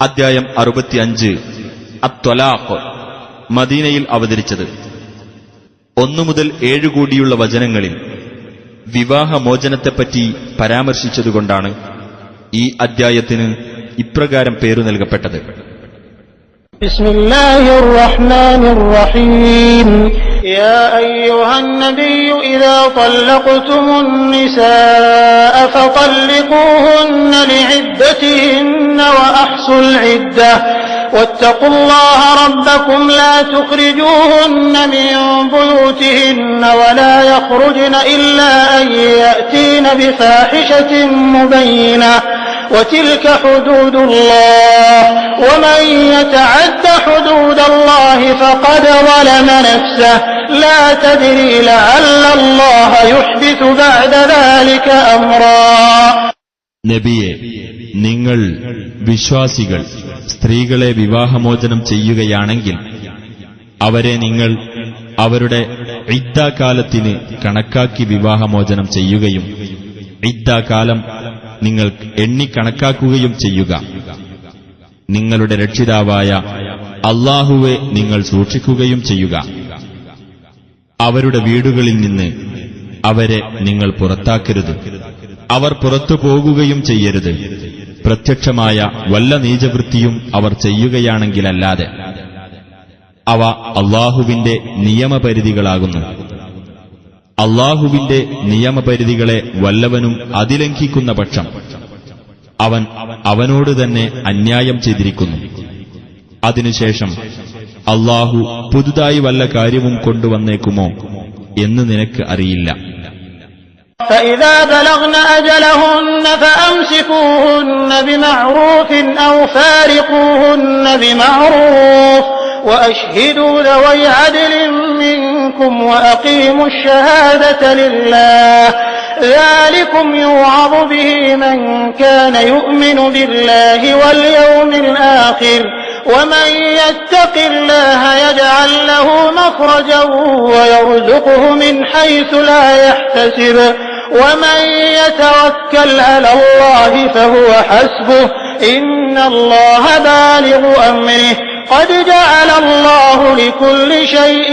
അധ്യായം അറുപത്തിയഞ്ച്. അത്വലാഖ് മദീനയിൽ അവതരിച്ചത്. ഒന്നു മുതൽ ഏഴു കൂടിയുള്ള വചനങ്ങളിൽ വിവാഹമോചനത്തെപ്പറ്റി പരാമർശിച്ചതുകൊണ്ടാണ് ഈ അദ്ധ്യായത്തിന് ഇപ്രകാരം പേരു നൽകപ്പെട്ടത്. طلقتم النساء فطلقوهن لعدتهن وأحصوا العدة. واتقوا الله ربكم لا تخرجوهن من بيوتهن ولا يخرجن إلا أن يأتين بفاحشة مبينة. وتلك حدود الله ومن يتعد حدود الله فقد ظلم نفسه لا تدري لعل الله يحدث بعد ذلك أمرا നബിയെ നിങ്ങൾ വിശ്വാസികൾ സ്ത്രീകളെ വിവാഹമോചനം ചെയ്യുകയാണെങ്കിൽ അവരെ നിങ്ങൾ അവരുടെ ഇദ്ദാകാലത്തിന് കണക്കാക്കി വിവാഹമോചനം ചെയ്യുകയും ഇദ്ദാകാലം നിങ്ങൾ എണ്ണിക്കണക്കാക്കുകയും ചെയ്യുക. നിങ്ങളുടെ രക്ഷിതാവായ അള്ളാഹുവെ നിങ്ങൾ സൂക്ഷിക്കുകയും ചെയ്യുക. അവരുടെ വീടുകളിൽ നിന്ന് അവരെ നിങ്ങൾ പുറത്താക്കരുത്. അവർ പുറത്തു പോകുകയും ചെയ്യരുത്. പ്രത്യക്ഷമായ വല്ല നീചവൃത്തിയും അവർ ചെയ്യുകയാണെങ്കിലല്ലാതെ അവ അള്ളാഹുവിന്റെ നിയമപരിധികളാകുന്നു. അള്ളാഹുവിന്റെ നിയമപരിധികളെ വല്ലവനും അതിലംഘിക്കുന്ന പക്ഷം അവൻ അവനോട് തന്നെ അന്യായം ചെയ്തിരിക്കുന്നു അതിനുശേഷം അള്ളാഹു പുതുതായി വല്ല കാര്യവും കൊണ്ടുവന്നേക്കുമോ എന്ന് നിനക്ക് അറിയില്ല فإذا بلغن أجلهن فأمسكوهن بمعروف أو فارقوهن بمعروف وأشهدوا ذوي عدل منكم وأقيموا الشهادة لله. ذلكم يوعظ به من كان يؤمن بالله واليوم الآخر. ومن يتق الله يجعل له مخرجا ويرزقه من حيث لا يحتسب. ومن يتوكل على الله فهو حسبه. إن الله بالغ أمره. قد جعل الله لكل شيء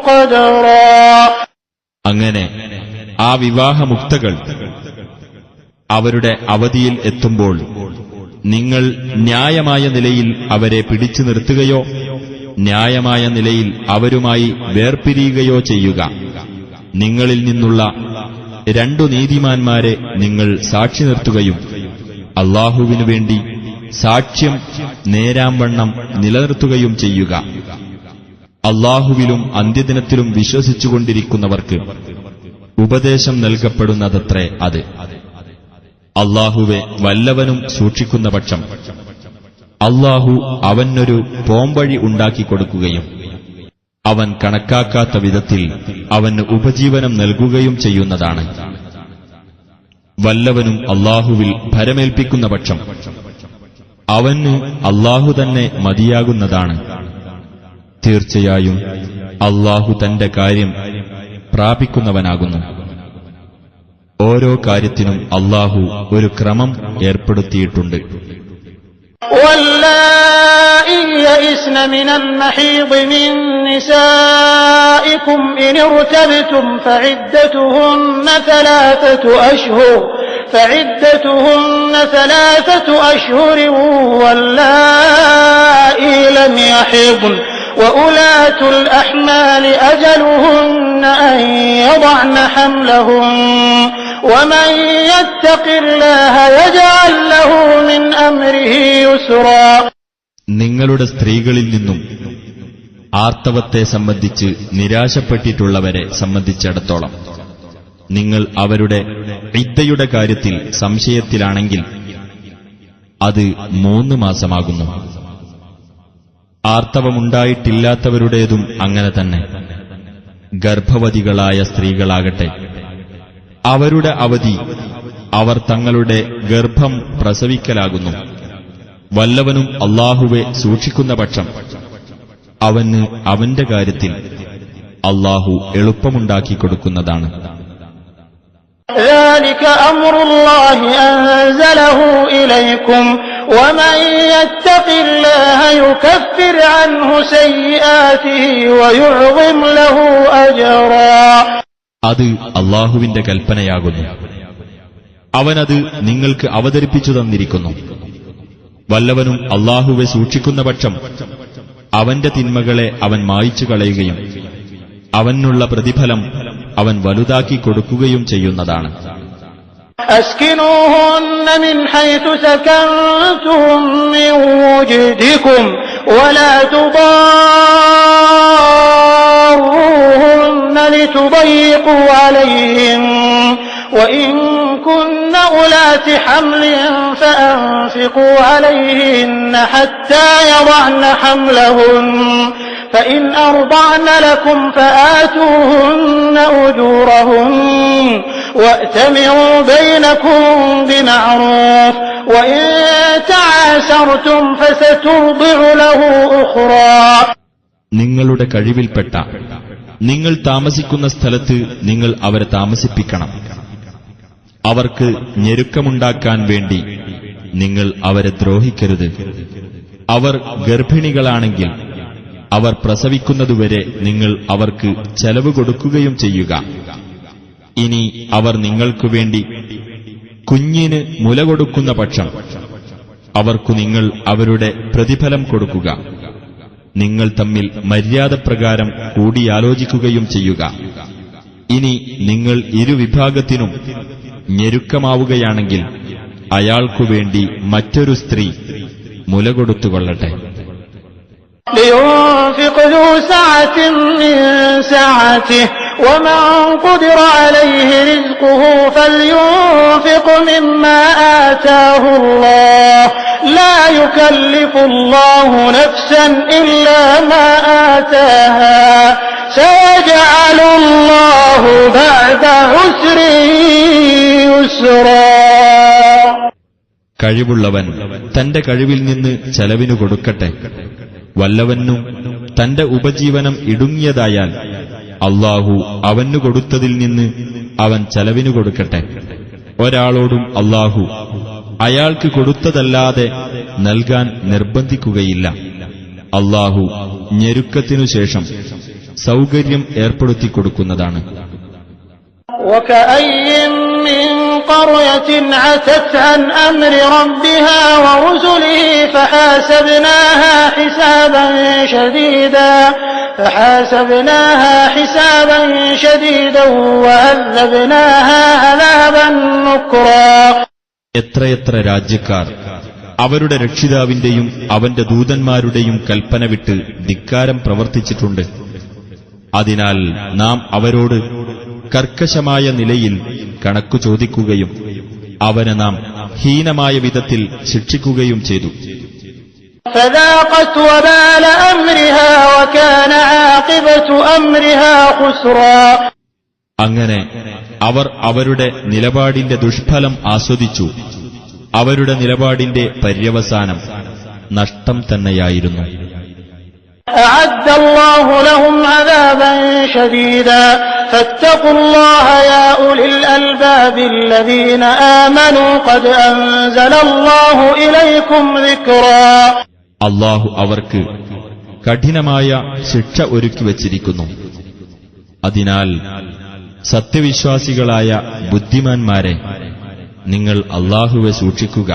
قدرا അങ്ങനെ ആ വിവാഹമുക്തകൾ അവരുടെ അവധിയിൽ എത്തുമ്പോൾ നിങ്ങൾ ന്യായമായ നിലയിൽ അവരെ പിടിച്ചു നിർത്തുകയോ ന്യായമായ നിലയിൽ അവരുമായി വേർപിരിയുകയോ ചെയ്യുക നിങ്ങളിൽ നിന്നുള്ള രണ്ടു നീതിമാന്മാരെ നിങ്ങൾ സാക്ഷി നിർത്തുകയും അള്ളാഹുവിനു വേണ്ടി സാക്ഷ്യം നേരാംവണ്ണം നിലനിർത്തുകയും ചെയ്യുക. അള്ളാഹുവിലും അന്ത്യദിനത്തിലും വിശ്വസിച്ചുകൊണ്ടിരിക്കുന്നവർക്ക് ഉപദേശം നൽകപ്പെടുന്നതത്രേ അത്. അള്ളാഹുവെ വല്ലവനും സൂക്ഷിക്കുന്ന പക്ഷം അള്ളാഹു അവനൊരു പോംവഴി ഉണ്ടാക്കിക്കൊടുക്കുകയും അവൻ കണക്കാക്കാത്ത വിധത്തിൽ അവന് ഉപജീവനം നൽകുകയും ചെയ്യുന്നതാണ്. വല്ലവനും അള്ളാഹുവിൽ ഭരമേൽപ്പിക്കുന്ന പക്ഷം അവന് അള്ളാഹു തന്നെ മതിയാകുന്നതാണ് തീർച്ചയായും അള്ളാഹു തന്റെ കാര്യം പ്രാപിക്കുന്നവനാകുന്നു ഓരോ കാര്യത്തിനും അള്ളാഹു ഒരു ക്രമം ഏർപ്പെടുത്തിയിട്ടുണ്ട് واللائي يئسن من المحيض من نسائكم إن ارتبتم فعدتهن ثلاثة أشهر فعدتهن ثلاثة أشهر واللائي لم يحضن وأولاة الأحمال أجلهن أن يضعن حملهن ومن يتق الله يجعل له من أمره يسرا നിങ്ങളുടെ സ്ത്രീകളിൽ നിന്നും ആർത്തവത്തെ സംബന്ധിച്ച് നിരാശപ്പെട്ടിട്ടുള്ളവരെ സംബന്ധിച്ചിടത്തോളം നിങ്ങൾ അവരുടെ ഇദ്ദയുടെ കാര്യത്തിൽ സംശയത്തിലാണെങ്കിൽ അത് മൂന്ന് മാസമാകുന്നു. ആർത്തവമുണ്ടായിട്ടില്ലാത്തവരുടേതും അങ്ങനെ തന്നെ. ഗർഭവതികളായ സ്ത്രീകളാകട്ടെ. അവരുടെ അവധി അവർ തങ്ങളുടെ ഗർഭം പ്രസവിക്കലാകുന്നു. വല്ലവനും അള്ളാഹുവെ സൂക്ഷിക്കുന്ന പക്ഷം അവന് അവന്റെ കാര്യത്തിൽ അള്ളാഹു എളുപ്പമുണ്ടാക്കി കൊടുക്കുന്നതാണ്. ذلك أمر الله أنزله إليكم ومن يتق الله يكفر عنه سيئاته ويعظم له أجرا അത് അള്ളാഹുവിന്റെ കൽപ്പനയാകുന്നു അവനത് നിങ്ങൾക്ക് അവതരിപ്പിച്ചു തന്നിരിക്കുന്നു വല്ലവനും അള്ളാഹുവെ സൂക്ഷിക്കുന്ന പക്ഷം അവന്റെ തിന്മകളെ അവൻ മായിച്ചു കളയുകയും അവനുള്ള പ്രതിഫലം അവൻ വലുതാക്കി കൊടുക്കുകയും ചെയ്യുന്നതാണ് أسكنوهن من حيث سكنتم من وجدكم ولا تضاروهن لتضيقوا عليهم وإن كن أولات حمل فأنفقوا عليهن حتى يضعن حملهن فإن أرضعن لكم فآتوهن أجورهن وأتمروا بينكم بمعروف وإن تعاسرتم فسترضع له أخرى നിങ്ങളുടെ കഴിവിൽപ്പെട്ട നിങ്ങൾ താമസിക്കുന്ന സ്ഥലത്ത് നിങ്ങൾ അവരെ താമസിപ്പിക്കണം അവർക്ക് ഞെരുക്കമുണ്ടാക്കാൻ വേണ്ടി നിങ്ങൾ അവരെ ദ്രോഹിക്കരുത് അവർ ഗർഭിണികളാണെങ്കിൽ അവർ പ്രസവിക്കുന്നതുവരെ നിങ്ങൾ അവർക്ക് ചെലവ് കൊടുക്കുകയും ചെയ്യുക. ഇനി അവർ നിങ്ങൾക്കു വേണ്ടി കുഞ്ഞിന് മുല കൊടുക്കുന്ന പക്ഷം അവർക്കു നിങ്ങൾ അവരുടെ പ്രതിഫലം കൊടുക്കുക. നിങ്ങൾ തമ്മിൽ മര്യാദപ്രകാരം കൂടിയാലോചിക്കുകയും ചെയ്യുക. ഇനി നിങ്ങൾ ഇരുവിഭാഗത്തിനും ഞെരുക്കമാവുകയാണെങ്കിൽ അയാൾക്കു വേണ്ടി മറ്റൊരു സ്ത്രീ മുല കൊടുത്തുകൊള്ളട്ടെ. لينفق ذو سعة من سعته ومن قدر عليه رزقه فلينفق مما آتاه الله لا يكلف الله نفسا إلا ما آتاها سيجعل الله بعد عسر يسرا കഴിവുള്ളവൻ തന്റെ കഴിവിൽ നിന്ന് ചെലവിനു കൊടുക്കട്ടെ വല്ലവനും തന്റെ ഉപജീവനം ഇടുങ്ങിയതായാൽ അള്ളാഹു അവനു കൊടുത്തതിൽ നിന്ന് അവൻ ചെലവിനു കൊടുക്കട്ടെ ഒരാളോടും അള്ളാഹു അയാൾക്ക് കൊടുത്തതല്ലാതെ നൽകാൻ നിർബന്ധിക്കുകയില്ല അള്ളാഹു ഞെരുക്കത്തിനു ശേഷം സൗകര്യം ഏർപ്പെടുത്തി കൊടുക്കുന്നതാണ് وكأي من قرية عتت عن أمر ربها ورسله فحاسبناها حسابا شديدا فحاسبناها حسابا شديدا وعذبناها عذابا نكرا എത്രയെത്ര രാജ്യക്കാർ അവരുടെ രക്ഷിതാവിന്റെയും അവന്റെ ദൂതന്മാരുടെയും കൽപ്പന വിട്ട് ധിക്കാരം പ്രവർത്തിച്ചിട്ടുണ്ട് അതിനാൽ നാം അവരോട് കർക്കശമായ നിലയിൽ കണക്കു ചോദിക്കുകയും അവനെ നാം ഹീനമായ വിധത്തിൽ ശിക്ഷിക്കുകയും ചെയ്തു. അങ്ങനെ അവർ അവരുടെ നിലപാടിന്റെ ദുഷ്ഫലം ആസ്വദിച്ചു. അവരുടെ നിലപാടിന്റെ പര്യവസാനം നഷ്ടം തന്നെയായിരുന്നു. ലഹും അദാബൻ فاتقوا الله يا أولي الألباب الذين آمنوا قد أنزل الله إليكم ذكرا അള്ളാഹു അവർക്ക് കഠിനമായ ശിക്ഷ ഒരുക്കി വച്ചിരിക്കുന്നു അതിനാൽ സത്യവിശ്വാസികളായ ബുദ്ധിമാന്മാരെ നിങ്ങൾ അള്ളാഹുവെ സൂക്ഷിക്കുക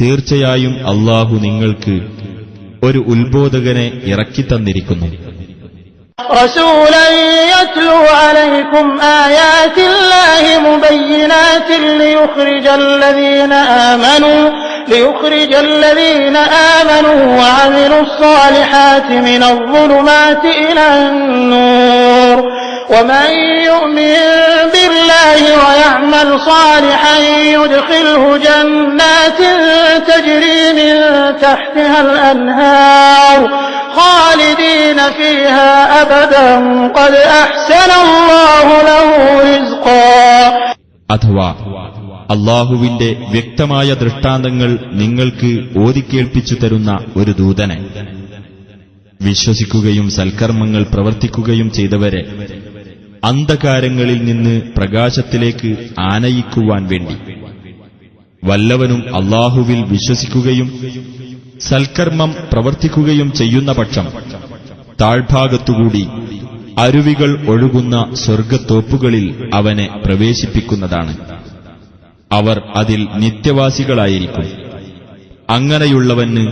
തീർച്ചയായും അള്ളാഹു നിങ്ങൾക്ക് ഒരു ഉത്ബോധകനെ ഇറക്കിത്തന്നിരിക്കുന്നു رسولا يتلو عليكم آيات الله مبينات ليخرج الذين آمنوا ليخرج الذين آمنوا وعملوا الصالحات من الظلمات إلى النور. ومن يؤمن بالله ويعمل صالحا يدخله جنات تجري من تحتها الأنهار. خالدين فيها أبدا قد أحسن الله له رزقا അഥവാ അള്ളാഹുവിന്റെ വ്യക്തമായ ദൃഷ്ടാന്തങ്ങൾ നിങ്ങൾക്ക് ഓതിക്കേൾപ്പിച്ചു തരുന്ന ഒരു ദൂതനെ വിശ്വസിക്കുകയും സൽക്കർമ്മങ്ങൾ പ്രവർത്തിക്കുകയും ചെയ്തവരെ അന്ധകാരങ്ങളിൽ നിന്ന് പ്രകാശത്തിലേക്ക് ആനയിക്കുവാൻ വേണ്ടി വല്ലവനും അള്ളാഹുവിൽ വിശ്വസിക്കുകയും സൽക്കർമ്മം പ്രവർത്തിക്കുകയും ചെയ്യുന്ന പക്ഷം താഴ്ഭാഗത്തുകൂടി അരുവികൾ ഒഴുകുന്ന സ്വർഗത്തോപ്പുകളിൽ അവനെ പ്രവേശിപ്പിക്കുന്നതാണ് അവർ അതിൽ നിത്യവാസികളായിരിക്കും അങ്ങനെയുള്ളവന്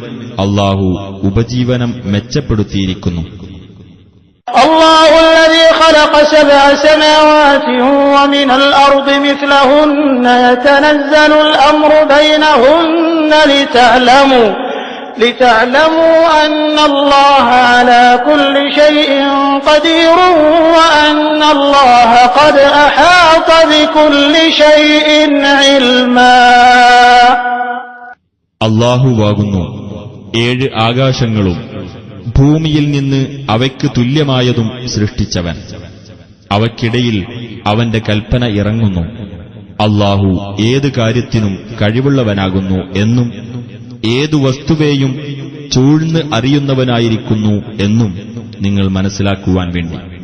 അള്ളാഹു ഉപജീവനം മെച്ചപ്പെടുത്തിയിരിക്കുന്നു الله الذي خلق سبع سماوات ومن الأرض مثلهن يتنزل الأمر بينهن لتعلموا لتعلموا أن الله على كل شيء قدير وأن الله قد أحاط بكل شيء علما അള്ളാഹുവാകുന്നു ഏഴ് ആകാശങ്ങളും ഭൂമിയിൽ നിന്ന് അവയ്ക്ക് തുല്യമായതും സൃഷ്ടിച്ചവൻ അവയ്ക്കിടയിൽ അവന്റെ കൽപ്പന ഇറങ്ങുന്നു അള്ളാഹു ഏത് കാര്യത്തിനും കഴിവുള്ളവനാകുന്നു എന്നും ഏതു വസ്തുവേയും ചൂഴ്ന്ന് അറിയുന്നവനായിരിക്കുന്നു എന്നും നിങ്ങൾ മനസ്സിലാക്കുവാൻ വേണ്ടി.